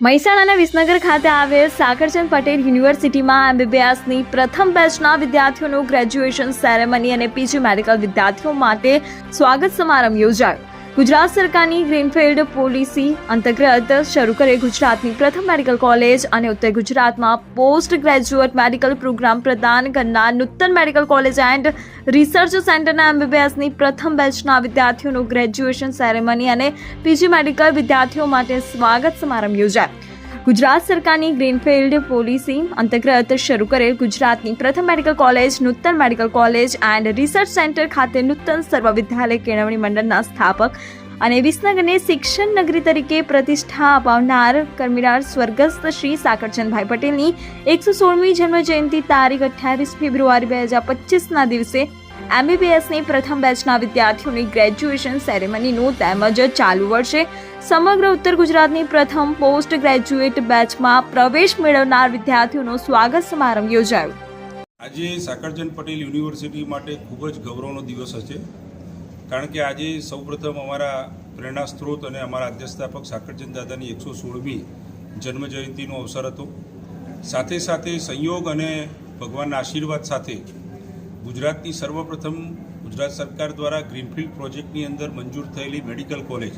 મહેસાણાના વિસનગર ખાતે આવેલ સાકરચંદ પટેલ યુનિવર્સિટીમાં એમબીબીએસની પ્રથમ બેચના વિદ્યાર્થીઓનું ગ્રેજ્યુએશન સેરેમની અને પીજી મેડિકલ વિદ્યાર્થીઓ માટે સ્વાગત સમારંભ યોજાયો. ગુજરાત સરકારની ગ્રીનફિલ્ડ પોલિસી અંતર્ગત શરૂ કરે ગુજરાતની પ્રથમ મેડિકલ કોલેજ અને ઉત્તર ગુજરાતમાં પોસ્ટ ગ્રેજ્યુએટ મેડિકલ પ્રોગ્રામ પ્રદાન કરનાર Nutan medical college and research સેન્ટરના એમબીબીએસની પ્રથમ બેચના વિદ્યાર્થીઓનું ગ્રેજ્યુએશન સેરેમની અને પીજી મેડિકલ વિદ્યાર્થીઓ માટે સ્વાગત સમારંભ યોજાયો. ગુજરાત સરકારની ગ્રીનફિલ્ડ પોલિસી અંતર્ગત શરૂ કરેલ ગુજરાતની પ્રથમ medical college, Nutan medical college and research centre ખાતે નૂતન સર્વ વિદ્યાલય કેળવણી મંડળના સ્થાપક અને વિસનગરને શિક્ષણ નગરી તરીકે પ્રતિષ્ઠા અપાવનાર કર્મીનાર સ્વર્ગસ્થ શ્રી સાકરચંદભાઈ પટેલની એકસો સોળમી જન્મ જયંતિ તારીખ અઠ્યાવીસ ફેબ્રુઆરી બે હજાર પચીસના દિવસે એમબીબીએસની પ્રથમ બેચના વિદ્યાર્થીઓની ગ્રેજ્યુએશન સેરેમનીનું તેમજ ચાલુ વર્ષે સમગ્ર ઉત્તર ગુજરાતની પ્રથમ પોસ્ટ ગ્રેજ્યુએટ બેચમાં પ્રવેશ મેળવનાર વિદ્યાર્થીઓનો સ્વાગત સમારંભ યોજાયો. આજે સાકરચંદ પટેલ યુનિવર્સિટી માટે ખૂબ જ ગૌરવનો દિવસ હશે. કારણ કે આજે સૌપ્રથમ અમારા પ્રેરણા સ્ત્રોત અને અમારા અધ્યક્ષતાપક સાકરચંદ દાદાની એકસો સોળમી જન્મજયંતિનો અવસર હતો. સાથે સાથે સંયોગ અને ભગવાનના આશીર્વાદ સાથે ગુજરાતની સર્વપ્રથમ ગુજરાત સરકાર દ્વારા ગ્રીનફિલ્ડ પ્રોજેક્ટની અંદર મંજૂર થયેલી medical college,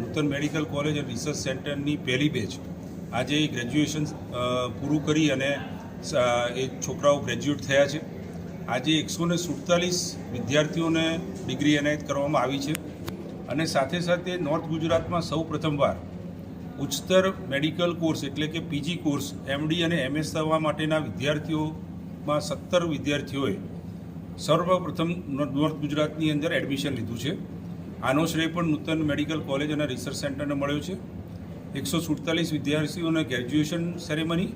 Nutan medical college અને રિસર્ચ સેન્ટરની પહેલી બેચ. આજે ગ્રેજ્યુએશન પૂરું કરી અને એ છોકરાઓ ગ્રેજ્યુએટ થયા છે. આજે એકસો ને સુડતાલીસ વિદ્યાર્થીઓને ડિગ્રી એનાયત કરવામાં આવી છે. અને સાથે સાથે નોર્થ ગુજરાતમાં સૌ પ્રથમવાર ઉચ્ચતર મેડિકલ કોર્સ એટલે કે પીજી કોર્સ, એમડી અને એમએસ થવા માટેના વિદ્યાર્થીઓમાં સત્તર વિદ્યાર્થીઓએ સર્વપ્રથમ નોર્થ ગુજરાતની અંદર એડમિશન લીધું છે. આનો શ્રેય પણ નૂતન મેડિકલ કોલેજ અને રિસર્ચ સેન્ટરને મળ્યો છે. એકસો સુડતાલીસ વિદ્યાર્થીઓને ગ્રેજ્યુએશન સેરેમની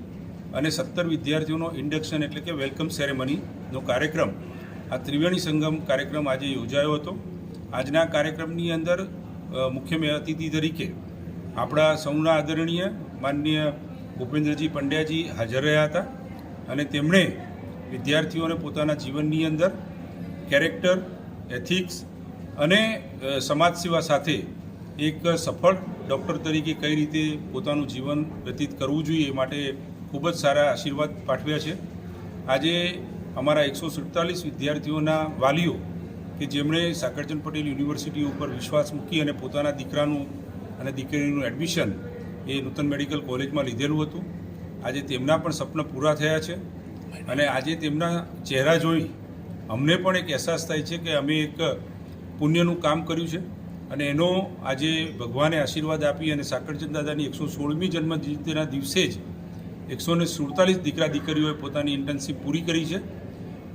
અને સત્તર વિદ્યાર્થીઓનો ઇન્ડક્શન એટલે કે વેલકમ સેરેમનીનો કાર્યક્રમ. આ ત્રિવેણી સંગમ કાર્યક્રમ આજે યોજાયો હતો. આજના કાર્યક્રમની અંદર મુખ્ય અતિથિ તરીકે આપણા સૌના આદરણીય માનનીય ભૂપેન્દ્રજી પંડ્યાજી હાજર રહ્યા હતા અને તેમણે વિદ્યાર્થીઓને પોતાના જીવનની અંદર કેરેક્ટર એથિક્સ અને સમાજ સેવા સાથે એક સફળ ડૉક્ટર તરીકે કઈ રીતે પોતાનું જીવન વ્યતીત કરવું જોઈએ એ માટે ખૂબ જ સારા આશીર્વાદ પાઠવ્યા છે. આજે અમારા એકસો સુડતાલીસ વિદ્યાર્થીઓના વાલીઓ કે જેમણે સાકરચંદ પટેલ યુનિવર્સિટી ઉપર વિશ્વાસ મૂકી અને પોતાના દીકરાનું અને દીકરીનું એડમિશન એ નૂતન મેડિકલ કોલેજમાં લીધેલું હતું. આજે તેમના પણ સપના પૂરા થયા છે. અને આજે તેમના ચહેરા જોઈ અમને પણ એક અહેસાસ થાય છે કે અમે એક પુણ્યનું કામ કર્યું છે. અને એનો આજે ભગવાને આશીર્વાદ આપી અને સાકરચંદ દાદાની એકસો સોળમી જન્મ જયંતિના દિવસે જ એકસો ને સુડતાલીસ દીકરા દીકરીઓએ પોતાની ઇન્ટર્નશીપ પૂરી કરી છે.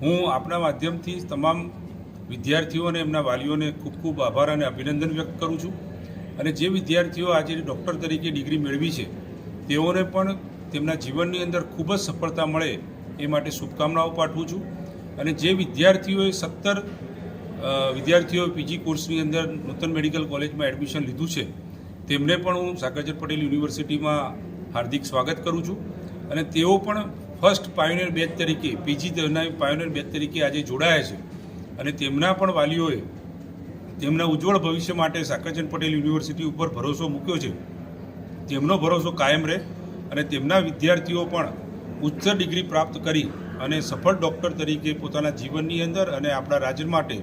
હું આપણા માધ્યમથી તમામ વિદ્યાર્થીઓ અને એમના વાલીઓને ખૂબ ખૂબ આભાર અને અભિનંદન વ્યક્ત કરું છું. અને જે વિદ્યાર્થીઓ આજે ડૉક્ટર તરીકે ડિગ્રી મેળવી છે, તેઓને પણ તેમના જીવનની અંદર ખૂબ જ સફળતા મળે એ માટે શુભકામનાઓ પાઠવું છું. અને જે વિદ્યાર્થીઓએ સત્તર વિદ્યાર્થીઓએ પીજી કોર્સની અંદર નૂતન મેડિકલ કોલેજમાં એડમિશન લીધું છે, તેમને પણ હું સાકરચંદ પટેલ યુનિવર્સિટીમાં હાર્દિક સ્વાગત કરું છું. અને તેઓ પણ ફર્સ્ટ પાયોનિયર બેચ તરીકે, પીજી તેના પાયોનિયર બેચ તરીકે આજે જોડાયા છે. અને તેમના પણ વાલીઓએ તેમના ઉજ્જવળ ભવિષ્ય માટે સાકરચંદ પટેલ યુનિવર્સિટી ઉપર ભરોસો મૂક્યો છે. તેમનો ભરોસો કાયમ રહે અને તેમના વિદ્યાર્થીઓ પણ ઉચ્ચ ડિગ્રી પ્રાપ્ત કરી અને સફળ ડૉક્ટર તરીકે પોતાના જીવનની અંદર અને આપણા રાજ્ય માટે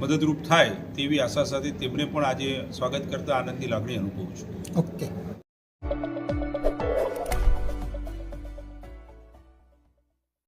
મદદરૂપ થાય તેવી આશા સાથે તેમને પણ આજે સ્વાગત કરતા આનંદની લાગણી અનુભવું છું. ઓકે